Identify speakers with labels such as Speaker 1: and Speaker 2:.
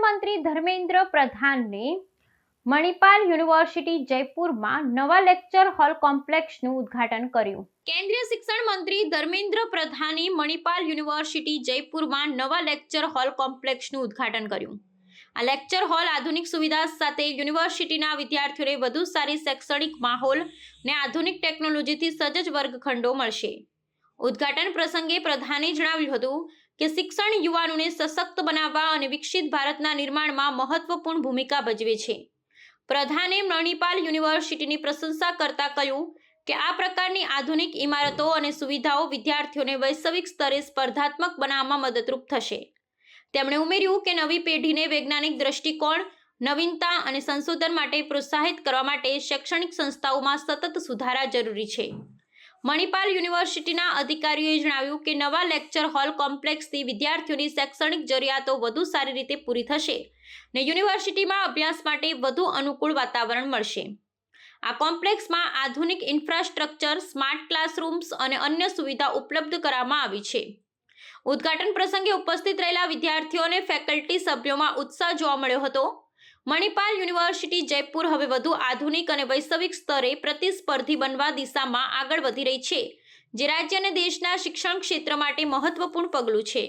Speaker 1: મંત્રી ધર્મેન્દ્ર પ્રધાનને મણિપાલ યુનિવર્સિટી જયપુરમાં નવા લેક્ચર હોલ કોમ્પ્લેક્સનું ઉદ્ઘાટન કર્યું. કેન્દ્રીય શિક્ષણ મંત્રી ધર્મેન્દ્ર પ્રધાને મણિપાલ યુનિવર્સિટી જયપુરમાં નવા લેક્ચર હોલ કોમ્પ્લેક્સનું ઉદ્ઘાટન કર્યું. આ લેક્ચર હોલ આધુનિક સુવિધા સાથે યુનિવર્સિટીના વિદ્યાર્થીઓને વધુ સારી શૈક્ષણિક માહોલ ને આધુનિક ટેકનોલોજીથી સજ્જ વર્ગખંડો મળશે. ઉદ્ઘાટન પ્રસંગે પ્રધાને જણાવ્યું હતું કે શિક્ષણ યુવાનોને સશક્ત બનાવવા અને વિકસિત ભારતના નિર્માણમાં મહત્વપૂર્ણ ભૂમિકા ભજવે છે. પ્રધાને મણિપાલ યુનિવર્સિટીની પ્રશંસા કરતા કહ્યું કે આ પ્રકારની આધુનિક ઇમારતો અને સુવિધાઓ વિદ્યાર્થીઓને વૈશ્વિક સ્તરે સ્પર્ધાત્મક બનાવવામાં મદદરૂપ થશે. તેમણે ઉમેર્યું કે નવી પેઢીને વૈજ્ઞાનિક દ્રષ્ટિકોણ, નવીનતા અને સંશોધન માટે પ્રોત્સાહિત કરવા માટે શૈક્ષણિક સંસ્થાઓમાં સતત સુધારા જરૂરી છે. મણિપાલ યુનિવર્સિટીના અધિકારીઓએ જણાવ્યું કે નવા લેક્ચર હોલ કોમ્પ્લેક્સથી વિદ્યાર્થીઓની શૈક્ષણિક જરૂરિયાતો વધુ સારી રીતે પૂરી થશે ને યુનિવર્સિટીમાં અભ્યાસ માટે વધુ અનુકૂળ વાતાવરણ મળશે. આ કોમ્પ્લેક્સમાં આધુનિક ઇન્ફ્રાસ્ટ્રક્ચર, સ્માર્ટ ક્લાસરૂમ્સ અને અન્ય સુવિધા ઉપલબ્ધ કરવામાં આવી છે. ઉદ્ઘાટન પ્રસંગે ઉપસ્થિત રહેલા વિદ્યાર્થીઓ અને ફેકલ્ટી સભ્યોમાં ઉત્સાહ જોવા મળ્યો હતો. મણિપાલ યુનિવર્સિટી જયપુર હવે વધુ આધુનિક અને વૈશ્વિક સ્તરે પ્રતિસ્પર્ધી બનવા દિશામાં આગળ વધી રહી છે, જે રાજ્ય અને દેશના શિક્ષણ ક્ષેત્ર માટે મહત્વપૂર્ણ પગલું છે.